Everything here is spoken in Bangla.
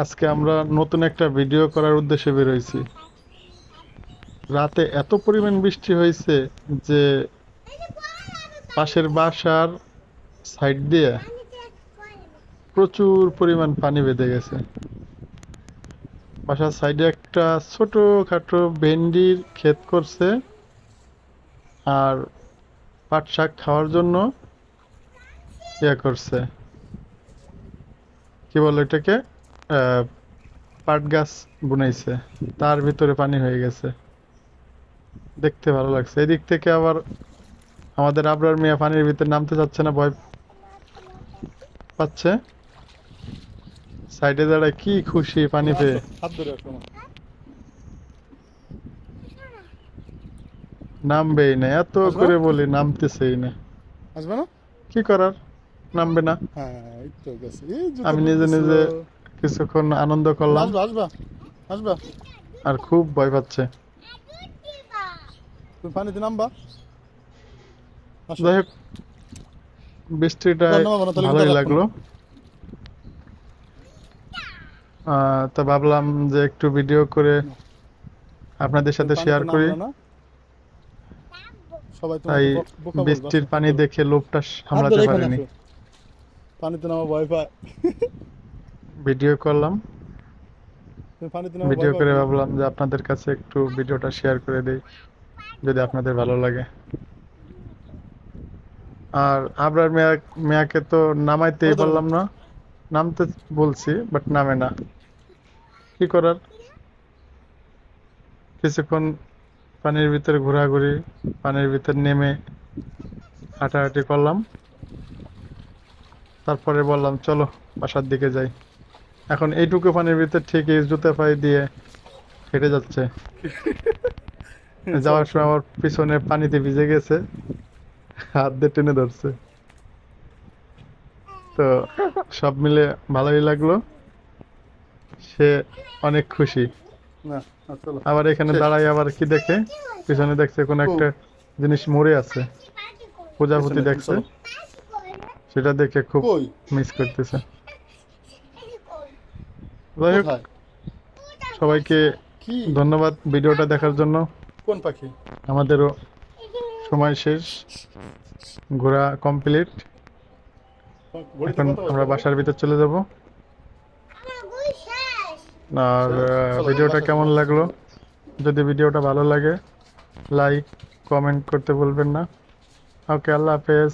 আজকে আমরা নতুন একটা ভিডিও করার উদ্দেশ্যে বেরোইছি। রাতে এত পরিমাণ বৃষ্টি হয়েছে যে পাশের বাসার সাইড দিয়ে প্রচুর পরিমাণ পানি বেঁধে গেছে। বাসার সাইডে একটা ছোট খাটো ভেন্ডির ক্ষেত করছে আর পাট শাক খাওয়ার জন্য ইয়ে করছে। কি বলে এটাকে পাট গাছ বুনাইছে। তার ভিতরে পানি হয়ে গেছে। দেখতে ভালো লাগছে। এদিক থেকে আবার আমাদের আবরার মিয়া পানির ভিতরে নামতে চাচ্ছে না ভয় পাচ্ছে। সাইডে দাঁড়ায় কি খুশি পানি পেয়ে। নামবেই না এত করে বলি নামতেছেই না। আসবে না? কি করার? নামবে না। হ্যাঁ আমি নিজে নিজে কিছুক্ষণ আনন্দ করলাম। আসবা আসবা আসবা। আর খুব ভয় পাচ্ছে। তুমি পানিতে নামবা। যাই হোক বৃষ্টিটা ভালোই লাগল। তো ভাবলাম যে একটু ভিডিও করে আপনাদের সাথে শেয়ার করি। সবাই তাই বৃষ্টির পানি দেখে লোভটা সামলাতে পারিনি। পানিতে নামা ভয় পায়। ভিডিও করলাম। ভিডিও করে? ভাবলাম যে আপনাদের কাছে একটু ভিডিওটা শেয়ার করে দেই যদি আপনাদের ভালো লাগে। আর আবরার মেয়া মেয়াকে তো নামাইতেই পারলাম না। নামতে বলছি বাট নামে না। কি করার? কিছুক্ষণ পানির ভিতরে ঘোরাঘুরি পানির ভিতর নেমে হাঁটাহাঁটি করলাম। তারপরে বললাম চলো বাসার দিকে যাই। এখন এইটুকু পানির ভিতরে ঠিকই জুতা পায়ে দিয়ে হেঁটে যাচ্ছে। যাওয়ার সময় আমার পিছনে পানিতে ভিজে গেছে হাত দিয়ে টেনে ধরছে। তো সব মিলে ভালোই লাগল। সে অনেক খুশি। আবার এখানে। দাঁড়াই আবার কি দেখে? পিছনে দেখছে কোন একটা জিনিস মরে আছে। প্রজাপতি দেখছে সেটা দেখে খুব মিস করতেছে। যাই হোক সবাইকে কি? ধন্যবাদ ভিডিওটা দেখার জন্য। কোন পাখি? আমাদেরও সময় শেষ। ঘোরা কমপ্লিট। এখন আমরা বাসার ভিতর চলে যাব। আর ভিডিওটা কেমন লাগল? যদি ভিডিওটা ভালো লাগে লাইক কমেন্ট করতে ভুলবেন না। ওকে আল্লাহ হাফেজ।